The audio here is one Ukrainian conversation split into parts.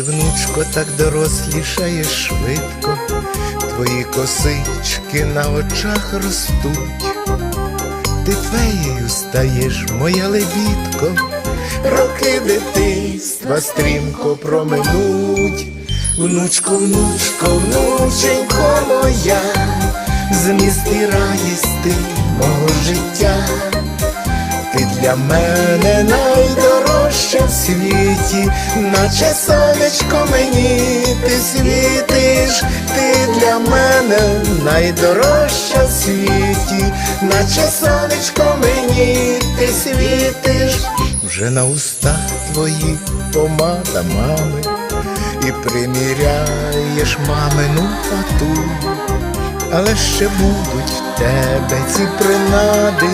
Ти, внучко, так дорослішаєш швидко, твої косички на очах ростуть, ти феєю стаєш, моя лебідко, роки дитинства стрімко проминуть, внучко, внучко, внученько моя, зміст і радість мого життя. Ти для мене найдорожча в світі, наче сонечко мені ти світиш, ти для мене найдорожча в світі, наче сонечко мені ти світиш, вже на устах твоїх помада мами, і приміряєш мамину фату. Але ще будуть тебе ці принади,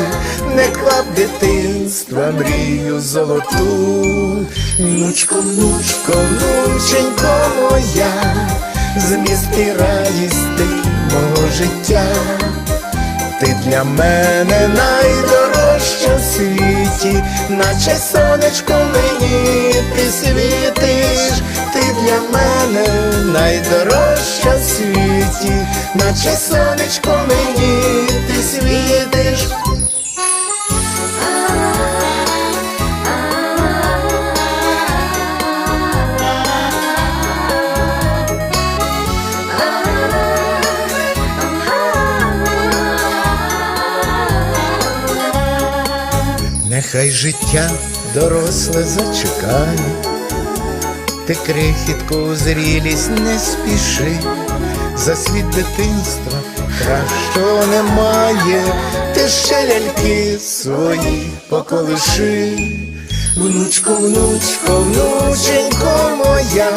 не клап дитинства, мрію золоту. Внучко, внучко, внученько моя, зміст і радість мого життя. Ти для мене найдорожча в світі, наче сонечко мені ти світиш, ти для мене найдорожча в світі, наче сонечко мені ти світиш. Нехай життя доросле зачекає, ти крихітку зрілість не спіши, за світ дитинства кращого немає, ти ще ляльки свої поколиши, внучко, внучко, внученько моя,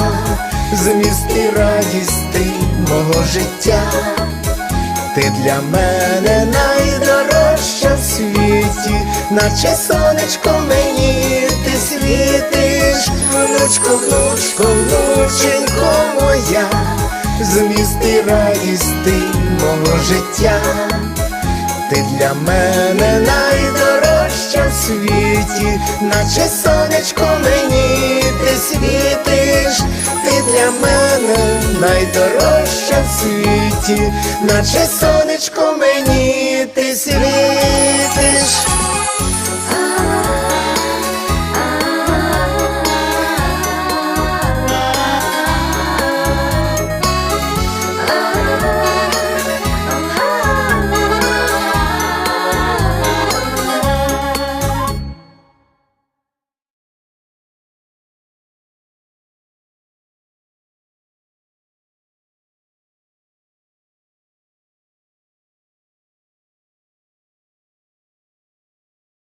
зміст і радість ти мого життя. Ти для мене найдорожча в світі, наче сонечко мені і радість ти мого життя. Ти для мене найдорожча в світі, наче сонечко мені ти світиш, ти для мене найдорожча в світі, наче сонечко мені ти світиш.